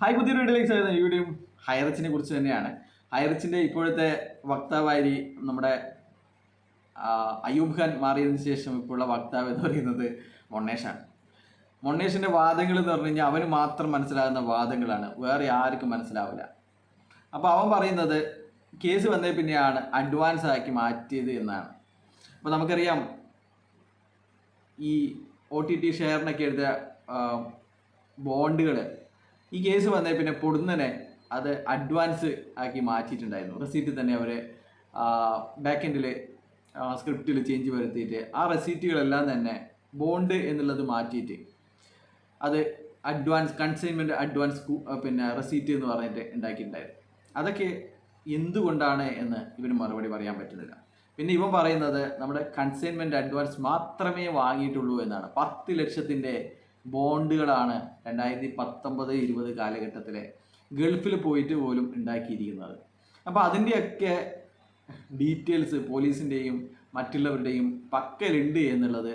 Hi പുതിയ വീഡിയോയിലേക്ക് സ്വാഗതം. ഈ വീഡിയോ ഹൈറച്ചിനെ കുറിച്ച് തന്നെയാണ്. ഹൈറച്ചിന്റെ ഇപ്പോഴത്തെ വക്താവായി നമ്മുടെ അയൂബ് ഖാൻ മാറിയതിന് ശേഷം ഇപ്പോഴുള്ള വക്താവ് എന്ന് പറയുന്നത് മൊണ്ണേഷാണ്. മൊണ്ണേഷിന്റെ വാദങ്ങൾ എന്ന് പറഞ്ഞു കഴിഞ്ഞാൽ അവന് മാത്രം മനസ്സിലാകുന്ന വാദങ്ങളാണ്. വേറെ ആർക്കും മനസ്സിലാവില്ല. അപ്പോൾ അവൻ പറയുന്നത് കേസ് വന്നേ പിന്നെയാണ് അഡ്വാൻസ് ആക്കി മാറ്റിയത് എന്നാണ്. അപ്പോൾ നമുക്കറിയാം ഈ ഒ ടി ടി ഷെയറിനൊക്കെ എടുത്ത ബോണ്ടുകൾ ഈ കേസ് വന്നേ പിന്നെ പൊടുന്നനെ അത് അഡ്വാൻസ് ആക്കി മാറ്റിയിട്ടുണ്ടായിരുന്നു. റെസീറ്റ് തന്നെ അവർ ബാക്ക് എൻഡിൽ സ്ക്രിപ്റ്റിൽ ചേഞ്ച് വരുത്തിയിട്ട് ആ റെസീറ്റുകളെല്ലാം തന്നെ ബോണ്ട് എന്നുള്ളത് മാറ്റിയിട്ട് അത് അഡ്വാൻസ് കൺസൈൻമെന്റ് അഡ്വാൻസ് പിന്നെ റെസീറ്റ് എന്ന് പറഞ്ഞിട്ട് ഉണ്ടാക്കിയിട്ടുണ്ടായിരുന്നു. അതൊക്കെ എന്തുകൊണ്ടാണ് എന്ന് ഇവന് മറുപടി പറയാൻ പറ്റുന്നില്ല. പിന്നെ ഇവൻ പറയുന്നത് നമ്മുടെ കൺസൈൻമെന്റ് അഡ്വാൻസ് മാത്രമേ വാങ്ങിയിട്ടുള്ളൂ എന്നാണ്. പത്ത് ലക്ഷത്തിന്റെ ബോണ്ടുകളാണ് രണ്ടായിരത്തി പത്തൊമ്പത് ഇരുപത് കാലഘട്ടത്തിലെ ഗൾഫിൽ പോയിട്ട് പോലും ഉണ്ടാക്കിയിരിക്കുന്നത്. അപ്പോൾ അതിന്റെയൊക്കെ ഡീറ്റെയിൽസ് പോലീസിന്റെയും മറ്റുള്ളവരുടെയും പക്കലുണ്ട് എന്നുള്ളത്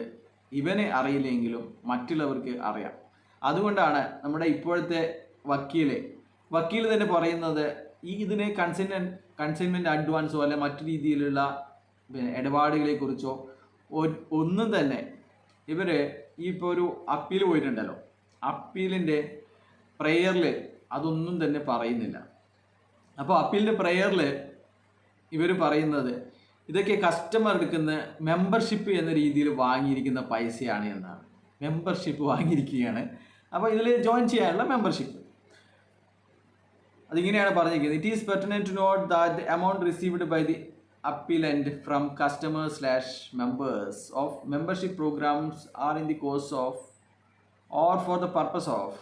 ഇവനെ അറിയില്ലെങ്കിലും മറ്റുള്ളവർക്ക് അറിയാം. അതുകൊണ്ടാണ് നമ്മുടെ ഇപ്പോഴത്തെ വക്കീൽ വക്കീൽ തന്നെ പറയുന്നത് ഈ ഇതിനെ കൺസൈൻമെന്റ് കൺസൈൻമെന്റ് അഡ്വാൻസോ അല്ലെ മറ്റു രീതിയിലുള്ള ഇടപാടുകളെക്കുറിച്ചോ ഇടപാടുകളെ കുറിച്ചോ ഒന്നും തന്നെ ഇവർ ഈ ഇപ്പോൾ ഒരു അപ്പീൽ പോയിട്ടുണ്ടല്ലോ. അപ്പീലിന്റെ പ്രെയറിൽ അതൊന്നും തന്നെ പറയുന്നില്ല. അപ്പോൾ അപ്പീലിന്റെ പ്രെയറിൽ ഇവർ പറയുന്നത് ഇതൊക്കെ കസ്റ്റമർ എടുക്കുന്ന മെമ്പർഷിപ്പ് എന്ന രീതിയിൽ വാങ്ങിയിരിക്കുന്ന പൈസയാണ് എന്നാണ്. മെമ്പർഷിപ്പ് വാങ്ങിയിരിക്കുകയാണ്. അപ്പോൾ ഇതിൽ ജോയിൻ ചെയ്യാനുള്ള മെമ്പർഷിപ്പ് അതിങ്ങനെയാണ് പറഞ്ഞിരിക്കുന്നത്. It is pertinent to note that amount received by the appellant from customers slash members of membership programs are in the course of or for the purpose of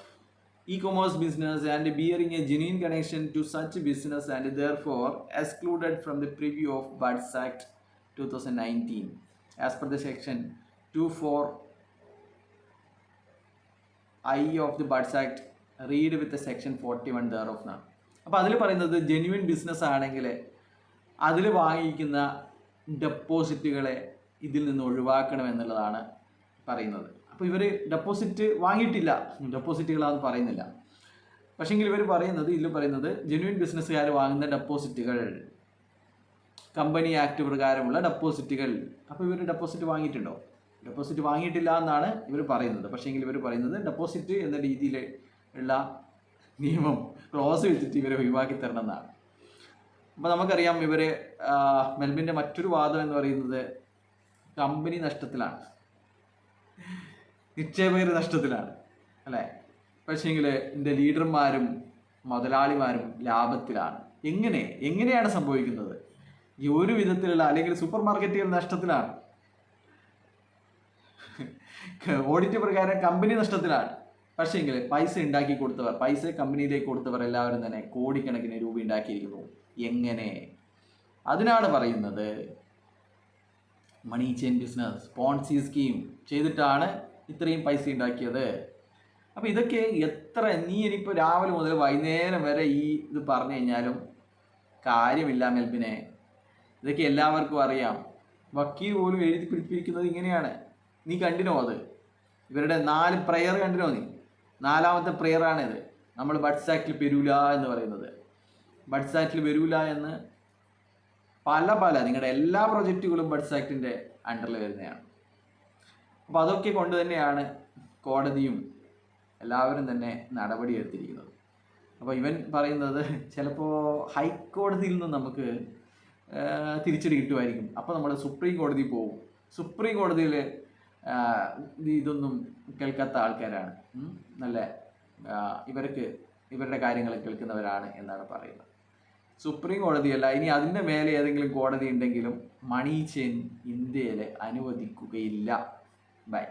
e-commerce business and bearing a genuine connection to such business and therefore excluded from the preview of Buds Act 2019 as per the section 24 I of the Buds Act read with the section 41 thereof എന്നാണ് അപ്പോൾ അതിൽ പറയുന്നത് genuine business ആണെങ്കിൽ അതിൽ വാങ്ങിക്കുന്ന ഡെപ്പോസിറ്റുകളെ ഇതിൽ നിന്ന് ഒഴിവാക്കണം എന്നുള്ളതാണ് പറയുന്നത്. അപ്പോൾ ഇവർ ഡെപ്പോസിറ്റ് വാങ്ങിയിട്ടില്ല. ഡെപ്പോസിറ്റുകളാണെന്ന് പറയുന്നില്ല. പക്ഷേങ്കിൽ ഇവർ പറയുന്നത് ഇതിൽ പറയുന്നത് ജെന്യൂൻ ബിസിനസ്സുകാർ വാങ്ങുന്ന ഡെപ്പോസിറ്റുകൾ കമ്പനി ആക്ട് പ്രകാരമുള്ള ഡെപ്പോസിറ്റുകൾ. അപ്പോൾ ഇവർ ഡെപ്പോസിറ്റ് വാങ്ങിയിട്ടുണ്ടോ? ഡെപ്പോസിറ്റ് വാങ്ങിയിട്ടില്ല എന്നാണ് ഇവർ പറയുന്നത്. പക്ഷേങ്കിൽ ഇവർ പറയുന്നത് ഡെപ്പോസിറ്റ് എന്ന രീതിയിൽ ഉള്ള നിയമം ക്ലോസ് വെച്ചിട്ട് ഇവരെ ഒഴിവാക്കി തരണം എന്നാണ്. അപ്പോൾ നമുക്കറിയാം ഇവർ മെൽബിന്റെ മറ്റൊരു വാദം എന്ന് പറയുന്നത് കമ്പനി നഷ്ടത്തിലാണ്. നിക്ഷേപകർ നഷ്ടത്തിലാണ് അല്ലേ? പക്ഷേങ്കിൽ എന്റെ ലീഡർമാരും മുതലാളിമാരും ലാഭത്തിലാണ്. എങ്ങനെ? എങ്ങനെയാണ് സംഭവിക്കുന്നത്? ഈ ഒരു വിധത്തിലുള്ള അല്ലെങ്കിൽ സൂപ്പർ മാർക്കറ്റുകൾ നഷ്ടത്തിലാണ്. ഓഡിറ്റ് പ്രകാരം കമ്പനി നഷ്ടത്തിലാണ്. പക്ഷേങ്കിൽ പൈസ ഉണ്ടാക്കി കൊടുത്തവർ പൈസ കമ്പനിയിലേക്ക് കൊടുത്തവർ എല്ലാവരും തന്നെ കോടിക്കണക്കിന് രൂപ ഉണ്ടാക്കിയിരിക്കുന്നു. എങ്ങനെ? അതിനാണ് പറയുന്നത് money chain business Ponzi scheme ചെയ്തിട്ടാണ് ഇത്രയും പൈസ ഉണ്ടാക്കിയത്. അപ്പോൾ ഇതൊക്കെ എത്ര നീ ഇനിയിപ്പോൾ രാവിലെ മുതൽ വൈകുന്നേരം വരെ ഈ ഇത് പറഞ്ഞു കഴിഞ്ഞാലും കാര്യമില്ല മെൽബിനെ. ഇതൊക്കെ എല്ലാവർക്കും അറിയാം. വക്കീൽ പോലും എഴുതി പിടിപ്പിക്കുന്നത് ഇങ്ങനെയാണ്. നീ കണ്ടിനോ അത്? ഇവരുടെ നാല് പ്രെയർ കണ്ടിനോ നീ? നാലാമത്തെ പ്രെയറാണിത് നമ്മൾ വാട്സാക്കിൽ പെരൂല എന്ന് പറയുന്നത്. ബഡ്സ് ആക്റ്റിൽ വരൂല എന്ന് പല പല നിങ്ങളുടെ എല്ലാ പ്രൊജക്റ്റുകളും ബഡ്സ് ആക്ടിന്റെ അണ്ടറിൽ വരുന്നതാണ്. അപ്പോൾ അതൊക്കെ കൊണ്ട് തന്നെയാണ് കോടതിയും എല്ലാവരും തന്നെ നടപടിയെടുത്തിരിക്കുന്നത് അപ്പോൾ ഇവൻ പറയുന്നത് ചിലപ്പോൾ ഹൈക്കോടതിയിൽ നിന്ന് നമുക്ക് തിരിച്ചടി കിട്ടുമായിരിക്കും. അപ്പോൾ നമ്മൾ സുപ്രീം കോടതി പോകും സുപ്രീം കോടതിയിൽ ഇതൊന്നും കേൾക്കാത്ത ആൾക്കാരാണ്. നല്ല ഇവർക്ക് ഇവരുടെ കാര്യങ്ങൾ കേൾക്കുന്നവരാണ് എന്നാണ് പറയുന്നത്. സുപ്രീം കോടതിയല്ല. ഇനി അതിന്റെ മേലെ ഏതെങ്കിലും കോടതി ഉണ്ടെങ്കിലും മണി ചെയിൻ ഇന്ത്യയിൽ അനുവദിക്കുകയില്ല. ബൈ.